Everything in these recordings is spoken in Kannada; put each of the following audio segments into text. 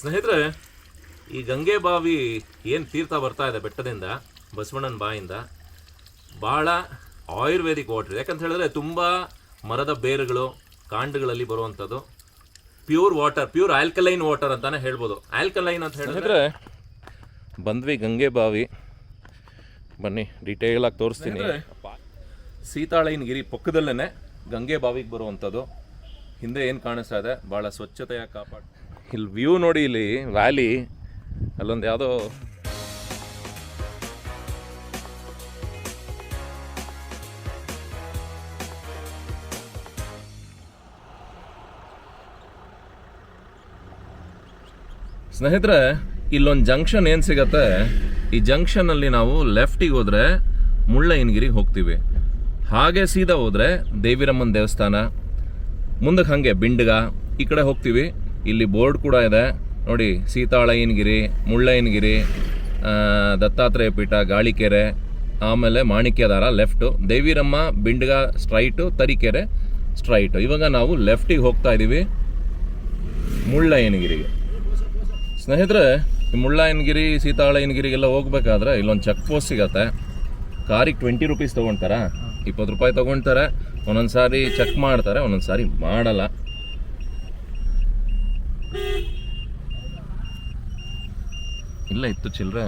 ಸ್ನೇಹಿತರೆ ಈ ಗಂಗೆ ಬಾವಿ ಏನು ತೀರ್ಥ ಬರ್ತಾ ಇದೆ ಬೆಟ್ಟದಿಂದ ಬಸವಣ್ಣನ ಬಾಯಿಂದ ಭಾಳ ಆಯುರ್ವೇದಿಕ್ ವಾಟರ್. ಯಾಕಂತ ಹೇಳಿದ್ರೆ ತುಂಬ ಮರದ ಬೇರುಗಳು ಕಾಂಡಗಳಲ್ಲಿ ಬರುವಂಥದ್ದು. Pure water pure alkaline water ಅಂತಾನೆ ಹೇಳ್ಬೋದು. ಆಲ್ಕಲೈನ್ ಅಂತ ಹೇಳಿದ್ರೆ ಬಂದ್ವಿ ಗಂಗೆ ಬಾವಿ. ಬನ್ನಿ ಡೀಟೇಲ್ ಆಗಿ ತೋರಿಸ್ತೀನಿ. ಸೀತಾಳೈನ್ ಗಿರಿ ಪಕ್ಕದಲ್ಲೇ ಗಂಗೆ ಬಾವಿಗೆ ಬರುವಂಥದ್ದು. ಹಿಂದೆ ಏನು ಕಾಣಿಸ್ತಾ ಇದೆ? ಭಾಳ ಸ್ವಚ್ಛತೆಯ ಕಾಪಾಡ್ ಇಲ್ಲಿ ವ್ಯೂ ನೋಡಿ ಇಲ್ಲಿ ವ್ಯಾಲಿ ಅಲ್ಲೊಂದು ಯಾವುದೋ ಸ್ನೇಹಿತರೆ, ಇಲ್ಲೊಂದು ಜಂಕ್ಷನ್ ಏನು ಸಿಗತ್ತೆ? ಈ ಜಂಕ್ಷನ್ನಲ್ಲಿ ನಾವು ಲೆಫ್ಟಿಗೆ ಹೋದ್ರೆ ಮುಳ್ಳಯ್ಯನಗಿರಿಗೆ ಹೋಗ್ತೀವಿ. ಹಾಗೆ ಸೀದಾ ಹೋದರೆ ದೇವಿರಮ್ಮನ ದೇವಸ್ಥಾನ, ಮುಂದಕ್ಕೆ ಹಾಗೆ ಬಿಂಡ್ಗ, ಈ ಕಡೆ ಹೋಗ್ತೀವಿ. ಇಲ್ಲಿ ಬೋರ್ಡ್ ಕೂಡ ಇದೆ. ನೋಡಿ, ಸೀತಾಳಯ್ಯನಗಿರಿ, ಮುಳ್ಳಯ್ಯನಗಿರಿ ದತ್ತಾತ್ರೇಯ ಪೀಠ, ಗಾಳಿಕೆರೆ, ಆಮೇಲೆ Manikyadhara left, Deviramma, Bindiga, straight, Tarikere, straight. ಇವಾಗ ನಾವು ಲೆಫ್ಟಿಗೆ ಹೋಗ್ತಾ ಇದ್ದೀವಿ ಮುಳ್ಳಯ್ಯನಗಿರಿಗೆ. ಸ್ನೇಹಿತರೆ ಮುಳ್ಳಯ್ಯನಗಿರಿ, ಸೀತಾಳಯ್ಯನಗಿರಿಗೆಲ್ಲ ಹೋಗ್ಬೇಕಾದ್ರೆ ಇಲ್ಲೊಂದು ಚೆಕ್ ಪೋಸ್ಟ್ ಸಿಗತ್ತೆ. ಕಾರಿಗೆ ಟ್ವೆಂಟಿ ರುಪೀಸ್ ತೊಗೊಳ್ತಾರ? ಇಪ್ಪತ್ತು ರೂಪಾಯಿ ತೊಗೊಳ್ತಾರೆ. ಒಂದೊಂದು ಸಾರಿ ಚೆಕ್ ಮಾಡ್ತಾರೆ ಒಂದೊಂದು ಸಾರಿ ಮಾಡಲ್ಲ. ಇಲ್ಲ ಇತ್ತು ಚಿಲ್ಲರೆ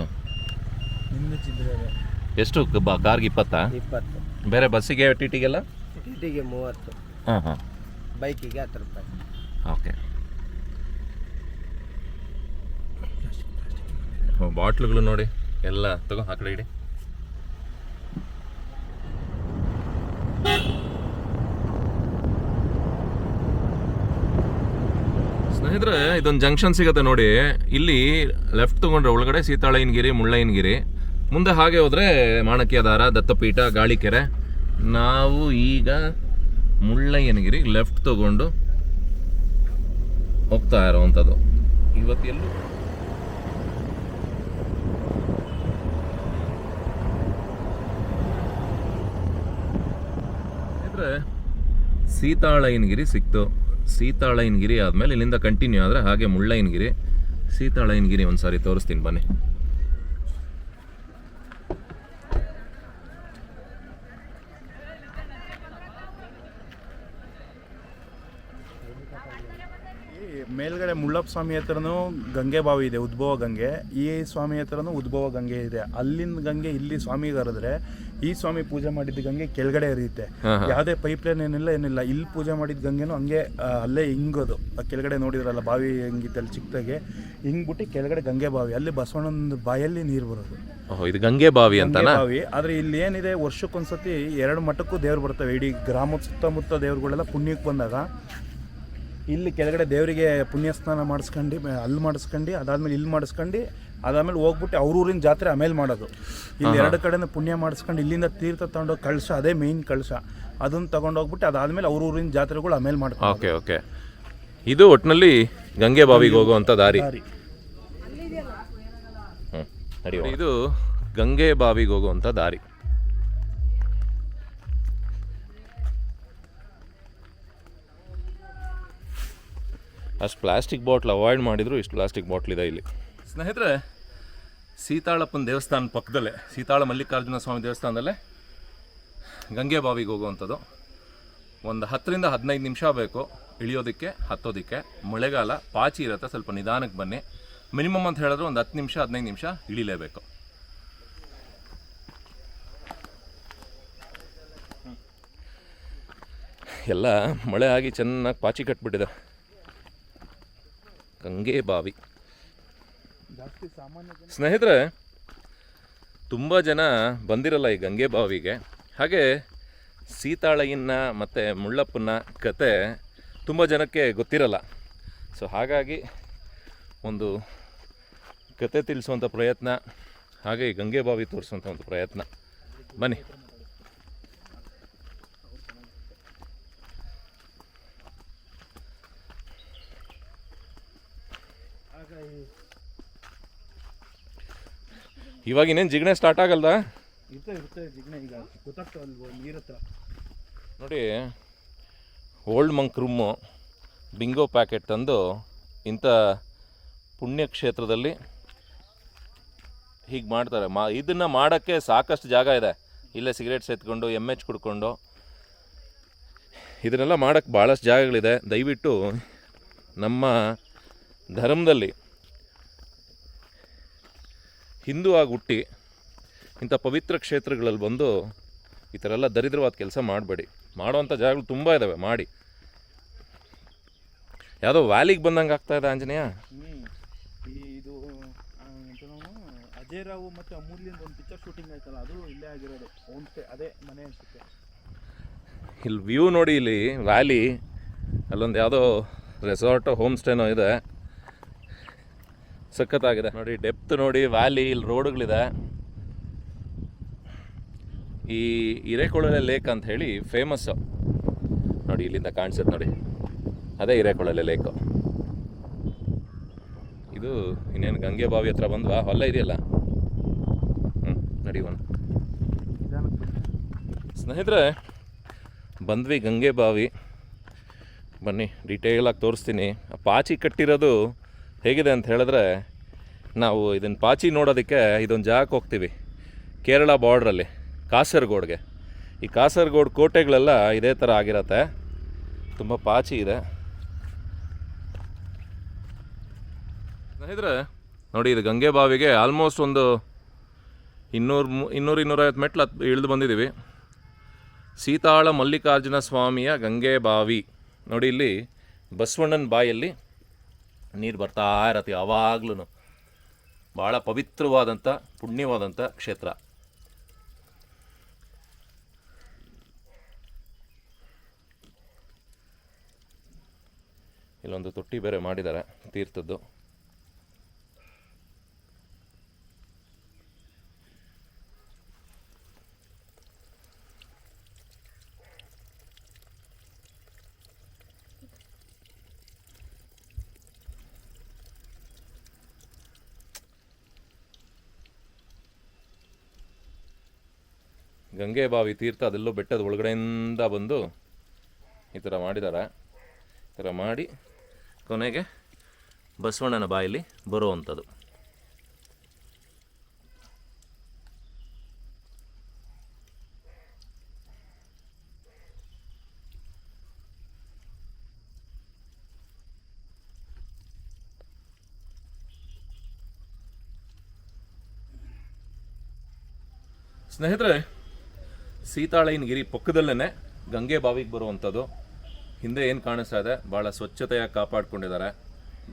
ಎಷ್ಟು ಕ- ಬ- ಕಾರ್ಗೆ ಇಪ್ಪತ್ತಾ? ಇಪ್ಪತ್ತು. ಬೇರೆ ಬಸ್ಸಿಗೆ ಟಿ ಟಿಗೆಲ್ಲ ಟಿಟಿಗೆ ಮೂವತ್ತು. ಹಾಂ ಹಾಂ. ಬೈಕಿಗೆ ಹತ್ತು ರೂಪಾಯಿ. ಓಕೆ. ಬಾಟ್ಲುಗಳು ನೋಡಿ. ಎಲ್ಲ ತಗೋ ಆ ಕಡೆ ಇಡಿ. ಸ್ನೇಹಿತರೆ, ಇದೊಂದು ಜಂಕ್ಷನ್ ಸಿಗುತ್ತೆ ನೋಡಿ. ಇಲ್ಲಿ ಲೆಫ್ಟ್ ತಗೊಂಡ್ರೆ ಒಳಗಡೆ ಸೀತಾಳಯ್ಯನಗಿರಿ, ಮುಳ್ಳಯ್ಯನಗಿರಿ. ಮುಂದೆ ಹಾಗೆ ಹೋದ್ರೆ ಮಾಣಕ್ಯದಾರ ದತ್ತಪೀಠ, ಗಾಳಿಕೆರೆ. ನಾವು ಈಗ ಮುಳ್ಳಯ್ಯನಗಿರಿ ಲೆಫ್ಟ್ ತಗೊಂಡು ಹೋಗ್ತಾ ಇರೋವಂಥದ್ದು ಇವತ್ತೆಲ್ಲೂ ಇದ್ರೆ ಸೀತಾಳಯ್ಯನಗಿರಿ ಸಿಕ್ತು. ಸೀತಾಳಯ್ಯನಗಿರಿ ಆದಮೇಲೆ ಇಲ್ಲಿಂದ ಕಂಟಿನ್ಯೂ ಆದರೆ ಹಾಗೆ ಮುಳ್ಳಯ್ಯನಗಿರಿ ಸೀತಾಳಯ್ಯನಗಿರಿ ಒಂದು ಸಾರಿ ತೋರಿಸ್ತೀನಿ ಬನ್ನಿ ಈ ಮೇಲ್ಗಡೆ ಮುಳ್ಳಪ್ಪ ಸ್ವಾಮಿ ಹತ್ರನೂ ಗಂಗೆ ಬಾವಿ ಇದೆ ಉದ್ಭವ ಗಂಗೆ. ಈ ಸ್ವಾಮಿ ಹತ್ರನೂ ಉದ್ಭವ ಗಂಗೆ ಇದೆ. ಅಲ್ಲಿಂದ ಗಂಗೆ ಇಲ್ಲಿ ಸ್ವಾಮಿಗೆ ಹರಿದ್ರೆ ಈ ಸ್ವಾಮಿ ಪೂಜೆ ಮಾಡಿದ ಗಂಗೆ ಕೆಳಗಡೆ ಹರಿಯುತ್ತೆ. ಯಾವುದೇ ಪೈಪ್ ಲೈನ್ ಏನಿಲ್ಲ ಏನಿಲ್ಲ. ಇಲ್ಲಿ ಪೂಜೆ ಮಾಡಿದ ಗಂಗೆನೂ ಹಂಗೆ ಅಲ್ಲೇ ಹಿಂಗೋದು ಆ ಕೆಳಗಡೆ ನೋಡಿದ್ರಲ್ಲ ಬಾವಿ ಹೆಂಗಿತ್ತಲ್ಲಿ ಚಿಕ್ಕದಾಗೆ. ಹಿಂಗ್ಬಿಟ್ಟು ಕೆಳಗಡೆ ಗಂಗೆ ಬಾವಿ ಅಲ್ಲಿ ಬಸವಣ್ಣನ ಬಾಯಲ್ಲಿ ನೀರು ಬರೋದು. ಇದು ಗಂಗೆ ಬಾವಿ ಅಂತ ಬಾವಿ. ಆದ್ರೆ ಇಲ್ಲಿ ಏನಿದೆ ವರ್ಷಕ್ಕೊಂದ್ಸತಿ ಎರಡು ಮಠಕ್ಕೂ ದೇವ್ರು ಬರ್ತವೆ. ಇಡೀ ಗ್ರಾಮದ ಸುತ್ತಮುತ್ತ ದೇವ್ರುಗಳೆಲ್ಲ ಪುಣ್ಯಕ್ಕೆ ಬಂದಾಗ ಇಲ್ಲಿ ಕೆಳಗಡೆ ದೇವರಿಗೆ ಪುಣ್ಯ ಸ್ನಾನ ಮಾಡಿಸ್ಕೊಂಡು ಅಲ್ಲಿ ಮಾಡಿಸ್ಕೊಂಡು ಅದಾದ್ಮೇಲೆ ಇಲ್ಲಿ ಮಾಡಿಸ್ಕೊಂಡು ಅದಾದ್ಮೇಲೆ ಹೋಗ್ಬಿಟ್ಟು ಅವ್ರ ಊರಿನ ಜಾತ್ರೆ ಆಮೇಲೆ ಮಾಡೋದು. ಇಲ್ಲಿ ಎರಡು ಕಡೆಯಿಂದ ಪುಣ್ಯ ಮಾಡಿಸ್ಕೊಂಡು ಇಲ್ಲಿಂದ ತೀರ್ಥ ತಗೊಂಡು ಕಳಶ ಅದೇ ಮೇಯ್ನ್ ಕಳಶ. ಅದನ್ನ ತಗೊಂಡೋಗ್ಬಿಟ್ಟು ಅದಾದ್ಮೇಲೆ ಅವ್ರ ಊರಿನ ಜಾತ್ರೆಗಳು ಆಮೇಲೆ ಮಾಡ್ತಾರೆ ಓಕೆ ಓಕೆ. ಇದು ಒಟ್ಟಿನಲ್ಲಿ ಗಂಗೆ ಬಾವಿಗೆ ಹೋಗುವಂಥ ದಾರಿ. ಇದು ಗಂಗೆ ಬಾವಿಗೆ ಹೋಗುವಂಥ ದಾರಿ. ಅಷ್ಟು ಪ್ಲಾಸ್ಟಿಕ್ ಬಾಟ್ಲ್ ಅವಾಯ್ಡ್ ಮಾಡಿದ್ರು ಇಷ್ಟು ಪ್ಲಾಸ್ಟಿಕ್ ಬಾಟ್ಲ್ ಇದೆ ಇಲ್ಲಿ. ಸ್ನೇಹಿತರೆ, ಸೀತಾಳಪ್ಪನ ದೇವಸ್ಥಾನ ಪಕ್ಕದಲ್ಲೇ, ಸೀತಾಳ ಮಲ್ಲಿಕಾರ್ಜುನ ಸ್ವಾಮಿ ದೇವಸ್ಥಾನದಲ್ಲೇ ಗಂಗೆ ಬಾವಿಗೆ ಹೋಗುವಂಥದ್ದು. ಒಂದು ಹತ್ತರಿಂದ ಹದಿನೈದು ನಿಮಿಷ ಬೇಕು, ಇಳಿಯೋದಕ್ಕೆ, ಹತ್ತೋದಕ್ಕೆ, ಮಳೆಗಾಲ, ಪಾಚಿ ಇರುತ್ತೆ, ಸ್ವಲ್ಪ ನಿಧಾನಕ್ಕೆ ಬನ್ನಿ. ಮಿನಿಮಮ್ ಅಂತ ಹೇಳಿದ್ರೆ ಒಂದು ಹತ್ತು ನಿಮಿಷ, ಹದಿನೈದು ನಿಮಿಷ ಇಳಿಲೇಬೇಕು. ಎಲ್ಲ ಮಳೆ ಆಗಿ ಚೆನ್ನಾಗಿ ಪಾಚಿ ಕಟ್ಬಿಟ್ಟಿದೆ. ಗಂಗೆ ಬಾವಿ. ಸಾಮಾನ್ಯ ಸ್ನೇಹಿತರೆ ತುಂಬ ಜನ ಬಂದಿರಲ್ಲ ಈ ಗಂಗೆ ಬಾವಿಗೆ. ಹಾಗೆ ಸೀತಾಳಯ್ಯನ ಮತ್ತು ಮುಳ್ಳಪ್ಪನ ಕತೆ ತುಂಬ ಜನಕ್ಕೆ ಗೊತ್ತಿರಲ್ಲ. ಸೊ ಹಾಗಾಗಿ ಒಂದು ಕತೆ ತಿಳಿಸುವಂಥ ಪ್ರಯತ್ನ ಹಾಗೆ ಈ ಗಂಗೆ ಬಾವಿ ತೋರಿಸುವಂಥ ಒಂದು ಪ್ರಯತ್ನ. ಬನ್ನಿ. ಇವಾಗ ಇನ್ನೇನು ಜಿಗಣೆ ಸ್ಟಾರ್ಟ್ ಆಗಲ್ದ? ಇರ್ತದೆ ಇರ್ತದೆ ಈಗ. ಗೊತ್ತಾಗ್ತಾವಲ್ವ ನೀರತ್ರ ಹತ್ರ. ನೋಡಿ Old Monk room Bingo packet ತಂದು ಇಂಥ ಪುಣ್ಯಕ್ಷೇತ್ರದಲ್ಲಿ ಹೀಗೆ ಮಾಡ್ತಾರೆ. ಮಾ ಇದನ್ನು ಮಾಡೋಕ್ಕೆ ಸಾಕಷ್ಟು ಜಾಗ ಇದೆ. ಇಲ್ಲೇ ಸಿಗರೇಟ್ಸ್ ಎತ್ಕೊಂಡು ಎಂ ಎಚ್ ಕುಡ್ಕೊಂಡು. ಇದನ್ನೆಲ್ಲ ಮಾಡೋಕ್ಕೆ ಭಾಳಷ್ಟು ಜಾಗಗಳಿದೆ. ದಯವಿಟ್ಟು ನಮ್ಮ ಧರ್ಮದಲ್ಲಿ ಹಿಂದೂ ಆಗಿ ಹುಟ್ಟಿ ಇಂಥ ಪವಿತ್ರ ಕ್ಷೇತ್ರಗಳಲ್ಲಿ ಬಂದು ಈ ಥರ ಎಲ್ಲ ದರಿದ್ರವಾದ ಕೆಲಸ ಮಾಡಬೇಡಿ. ಮಾಡುವಂಥ ಜಾಗಗಳು ತುಂಬ ಇದ್ದಾವೆ ಮಾಡಿ. ಯಾವುದೋ ವ್ಯಾಲಿಗೆ ಬಂದಂಗೆ ಆಗ್ತಾ ಇದೆ ಆಂಜನೇಯ? ಇದು ಅಜಯ್ ರಾವು ಮತ್ತು ಅಮೂಲ್ಯಂದ ಒಂದು ಪಿಕ್ಚರ್ ಶೂಟಿಂಗ್ ಆಯ್ತಲ್ಲ ಅದು ಇಲ್ಲೇ ಆಗಿರೋದು ಹೋಮ್ ಅದೇ ಮನೆ ಅನ್ಸುತ್ತೆ. ಇಲ್ಲಿ ವ್ಯೂ ನೋಡಿ ಇಲ್ಲಿ ವ್ಯಾಲಿ ಅಲ್ಲೊಂದು ಯಾವುದೋ ರೆಸಾರ್ಟ್ ಹೋಮ್ ಸ್ಟೇನೋ ಇದೆ. ಸಖತ್ತಾಗಿದೆ. ನೋಡಿ ಡೆಪ್ತ್ ನೋಡಿ ವ್ಯಾಲಿ ಇಲ್ಲಿ ರೋಡ್ಗಳಿದೆ ಈ ಹಿರೇಕೊಳಲೆ ಲೇಕ್ ಅಂತ ಹೇಳಿ ಫೇಮಸ್ಸು ನೋಡಿ, ಇಲ್ಲಿಂದ ಕಾಣಿಸುತ್ತೆ ನೋಡಿ. ಅದೇ ಹಿರೇಕೊಳಲೆ ಲೇಕು ಇದು ಇನ್ನೇನು ಗಂಗೆ ಬಾವಿ ಹತ್ರ ಬಂದ್ವಾ? ಹೊಲ ಇದೆಯಲ್ಲ? ಹ್ಞೂ ನಡಿವನ್ ಸ್ನೇಹಿತರೆ, ಬಂದ್ವಿ ಗಂಗೆ ಬಾವಿ. ಬನ್ನಿ ಡೀಟೇಲಾಗಿ ತೋರಿಸ್ತೀನಿ. ಪಾಚಿ ಕಟ್ಟಿರೋದು ಹೇಗಿದೆ ಅಂತ ಹೇಳಿದ್ರೆ, ನಾವು ಇದನ್ನು ಪಾಚಿ ನೋಡೋದಕ್ಕೆ ಇದೊಂದು ಜಾಗಕ್ಕೆ ಹೋಗ್ತೀವಿ. ಕೇರಳ ಬಾರ್ಡ್ರಲ್ಲಿ, ಕಾಸರಗೋಡ್ಗೆ. ಈ ಕಾಸರಗೋಡ್ ಕೋಟೆಗಳೆಲ್ಲ ಇದೇ ಥರ ಆಗಿರತ್ತೆ. ತುಂಬ ಪಾಚಿ ಇದೆ. ಸ್ನೇಹಿತರೆ, ನೋಡಿ ಇದು ಗಂಗೆ ಬಾವಿಗೆ ಆಲ್ಮೋಸ್ಟ್ ಒಂದು ಇನ್ನೂರು ಇನ್ನೂರು ಇನ್ನೂರೈವತ್ತು ಮೆಟ್ಲು ಹತ್, ಇಳಿದು ಬಂದಿದ್ದೀವಿ. ಸೀತಾಳ ಮಲ್ಲಿಕಾರ್ಜುನ ಸ್ವಾಮಿಯ ಗಂಗೆ ಬಾವಿ. ನೋಡಿ ಇಲ್ಲಿ ಬಸವಣ್ಣನ ಬಾಯಲ್ಲಿ ನೀರು ಬರ್ತಾ ಇರತ್ತೆ ಯಾವಾಗ್ಲೂ ಭಾಳ ಪವಿತ್ರವಾದಂಥ ಪುಣ್ಯವಾದಂಥ ಕ್ಷೇತ್ರ. ಇಲ್ಲೊಂದು ತೊಟ್ಟಿ ಬೇರೆ ಮಾಡಿದ್ದಾರೆ ತೀರ್ಥದ್ದು. ಗಂಗೆ ಬಾವಿ ತೀರ್ಥ ಅದೆಲ್ಲೋ ಬೆಟ್ಟದ ಒಳಗಡೆಯಿಂದ ಬಂದು ಈ ಥರ ಮಾಡಿದ್ದಾರೆ ಈ ಥರ ಮಾಡಿ ಕೊನೆಗೆ ಬಸವಣ್ಣನ ಬಾಯಲ್ಲಿ ಬರುವಂಥದ್ದು. ಸ್ನೇಹಿತರೆ ಸೀತಾಳಯ್ಯನಗಿರಿ ಪಕ್ಕದಲ್ಲೇ ಗಂಗೆ ಬಾವಿಗೆ ಬರುವಂಥದ್ದು. ಹಿಂದೆ ಏನು ಕಾಣಿಸ್ತಾ ಇದೆ? ಭಾಳ ಸ್ವಚ್ಛತೆಯಾಗಿ ಕಾಪಾಡ್ಕೊಂಡಿದ್ದಾರೆ.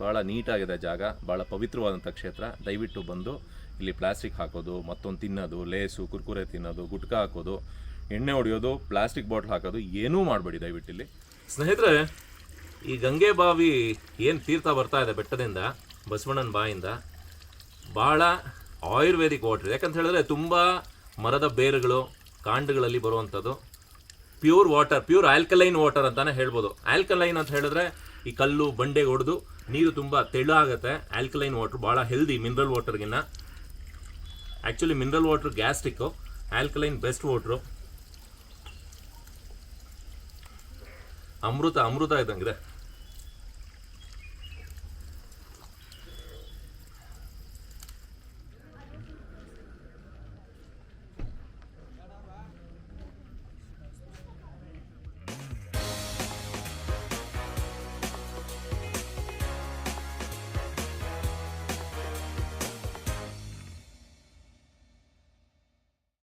ಭಾಳ ನೀಟಾಗಿದೆ ಜಾಗ ಭಾಳ ಪವಿತ್ರವಾದಂಥ ಕ್ಷೇತ್ರ. ದಯವಿಟ್ಟು ಬಂದು ಇಲ್ಲಿ ಪ್ಲಾಸ್ಟಿಕ್ ಹಾಕೋದು, ಮತ್ತೊಂದು ತಿನ್ನೋದು, ಲೇಸು, ಕುರ್ಕುರೆ ತಿನ್ನೋದು, ಗುಟ್ಕಾ ಹಾಕೋದು, ಎಣ್ಣೆ ಹೊಡೆಯೋದು, ಪ್ಲಾಸ್ಟಿಕ್ ಬಾಟ್ಲ್ ಹಾಕೋದು ಏನೂ ಮಾಡಬೇಡಿ ದಯವಿಟ್ಟು ಇಲ್ಲಿ. ಸ್ನೇಹಿತರೆ, ಈ ಗಂಗೆ ಬಾವಿ ಏನು ತೀರ್ಥ ಬರ್ತಾ ಇದೆ ಬೆಟ್ಟದಿಂದ, ಬಸವಣ್ಣನ ಬಾಯಿಂದ ಭಾಳ ಆಯುರ್ವೇದಿಕ್ ವಾಟ್ರ್. ಯಾಕಂತ ಹೇಳಿದ್ರೆ ತುಂಬ ಮರದ ಬೇರುಗಳು ಕಾಂಡಗಳಲ್ಲಿ ಬರುವಂಥದ್ದು. Pure water pure alkaline water ಅಂತಲೇ ಹೇಳ್ಬೋದು. ಆಲ್ಕಲೈನ್ ಅಂತ ಹೇಳಿದ್ರೆ ಈ ಕಲ್ಲು, ಬಂಡೆ ಹೊಡೆದು ನೀರು ತುಂಬ ಆಗುತ್ತೆ ಆಲ್ಕಲೈನ್ ವಾಟರ್ ಭಾಳ healthy mineral ವಾಟರ್ಗಿನ್ನ actually mineral water gastric alkaline best water ಅಮೃತ ಅಮೃತ ಇದ್ದಂಗಿದೆ